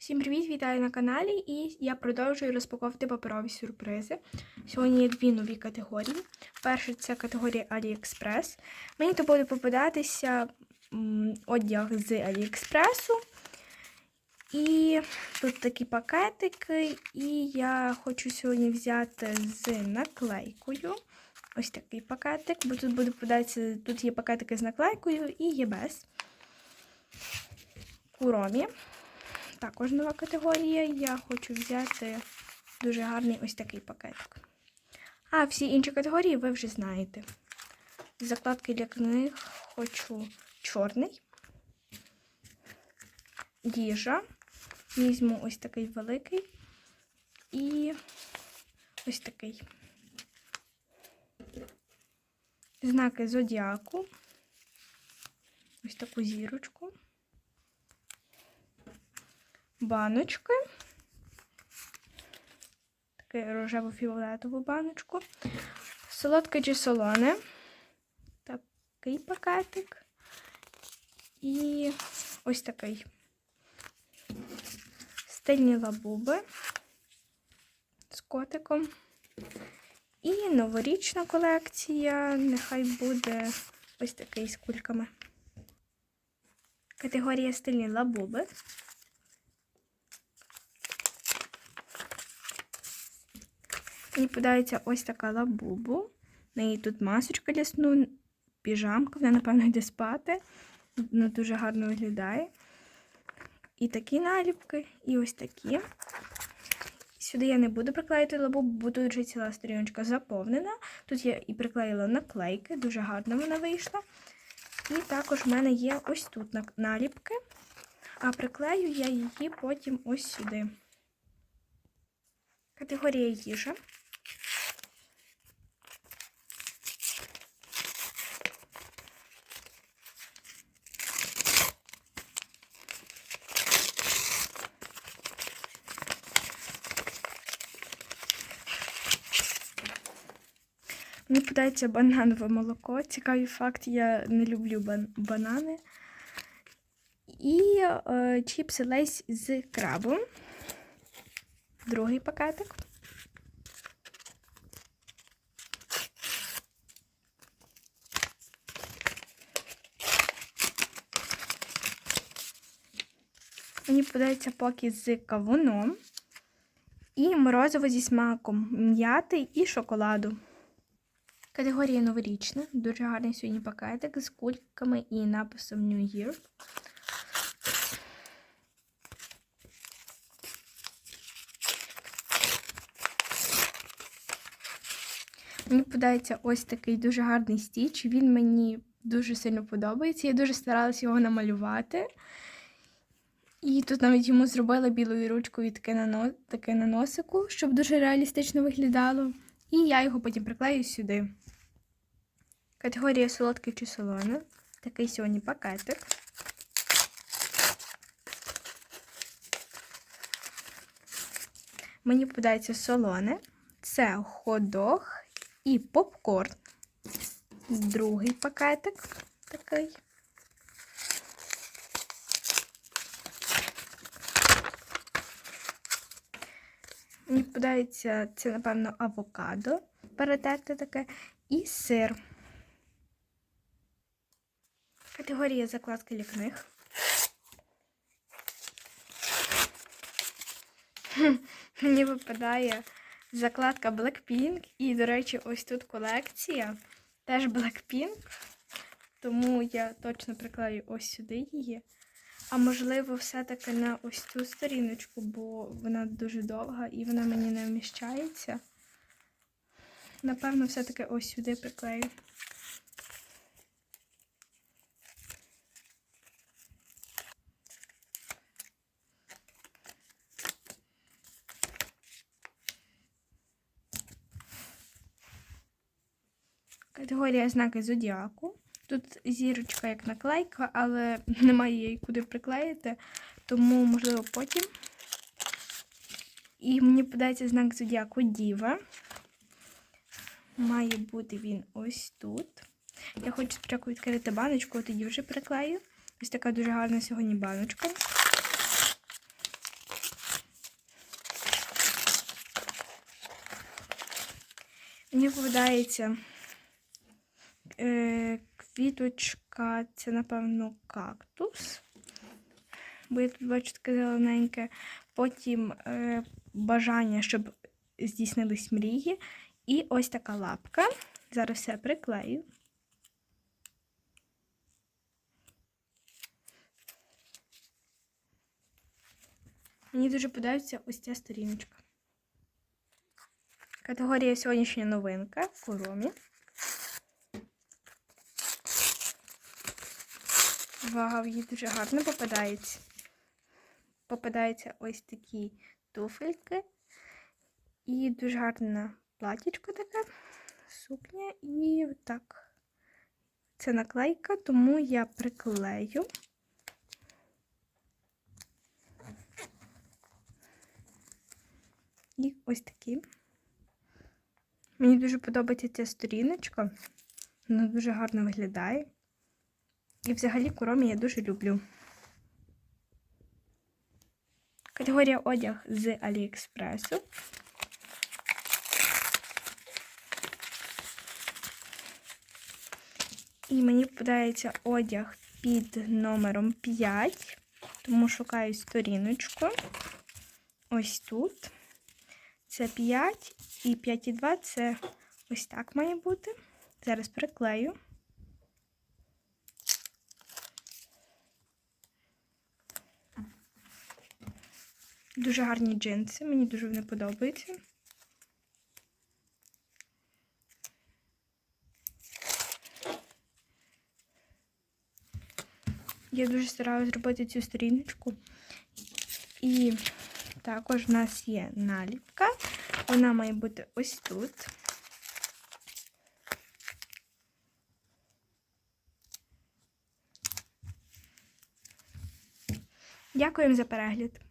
Всім привіт, вітаю на каналі, і я продовжую розпаковувати паперові сюрпризи. Сьогодні є дві нові категорії. Перша це категорія AliExpress. Мені то буде попадатися одяг з AliExpress. І тут такі пакетики, і я хочу сьогодні взяти з наклейкою. Ось такий пакетик, бо тут буде попадатися, тут є пакетики з наклейкою і є без. У ромі. Також нова категорія. Я хочу взяти дуже гарний ось такий пакетик. А всі інші категорії ви вже знаєте. Закладки для книг хочу чорний. Їжа. Візьму ось такий великий. І ось такий. Знаки зодіаку. Ось таку зірочку баночки. Таку рожево-фіолетову баночку. Солодке чи. Такий пакетик. І ось такий. Стильні лабуби з котиком. І новорічна колекція. Нехай буде ось такий з кульками. Категорія стильні лабуби. Мені подається ось така лабубу. В неї тут масочка для сну, піжамка, вона, напевно, йде спати. Вона дуже гарно виглядає. І такі наліпки, і ось такі. Сюди я не буду приклеїти лабубу, бо тут вже ціла сторіночка заповнена. Тут я і приклеїла наклейки, дуже гарно вона вийшла. І також в мене є ось тут наліпки, а приклею я її потім ось сюди. Категорія їжа. Мені подається бананове молоко. Цікавий факт, я не люблю бан банани. І е, чіпси лейс з крабом. Другий пакетик. Мені подається поки з кавуном і морозиво зі смаком м'яти і шоколаду. Категорія новорічна. Дуже гарний сьогодні пакетик з кульками і написом New Year. Мені подається ось такий дуже гарний стіч. Він мені дуже сильно подобається. Я дуже старалася його намалювати. І тут навіть йому зробила білою ручкою таке на, таке на носику, щоб дуже реалістично виглядало. І я його потім приклею сюди. Категорія солодкий чи солоне. Такий сьогодні пакетик. Мені подається солоне. Це ходох і попкорн. Другий пакетик такий. Мені подається, це, напевно, авокадо перетерте таке, і сир. Категорія закладки для книг. Мені випадає закладка Blackpink. І, до речі, ось тут колекція. Теж Blackpink. Тому я точно приклею ось сюди її. А можливо, все-таки на ось цю сторіночку, бо вона дуже довга і вона мені не вміщається. Напевно, все-таки ось сюди приклею. Категорія знаки зодіаку. Тут зірочка як наклейка, але немає її куди приклеїти, тому, можливо, потім. І мені подається знак зодіаку Діва. Має бути він ось тут. Я хочу спочатку відкрити баночку, тоді вже приклею. Ось така дуже гарна сьогодні баночка. Мені попадається квіточка, це, напевно, кактус. Бо я тут бачу таке зелененьке. Потім е, бажання, щоб здійснились мрії. І ось така лапка. Зараз все приклею. Мені дуже подобається ось ця сторіночка. Категорія сьогоднішня новинка в Куромі. Вау, їй дуже гарно попадається. Попадається ось такі туфельки. І дуже гарне платічко таке, сукня і так. Це наклейка, тому я приклею. І ось такі. Мені дуже подобається ця сторіночка. Вона дуже гарно виглядає. І взагалі куромі я дуже люблю. Категорія одяг з Аліекспресу. І мені попадається одяг під номером 5, тому шукаю сторіночку. Ось тут. Це 5 і 5,2 це ось так має бути. Зараз приклею. Дуже гарні джинси, мені дуже вони подобаються. Я дуже стараюся зробити цю сторіночку. І також в нас є наліпка. Вона має бути ось тут. Дякуємо за перегляд.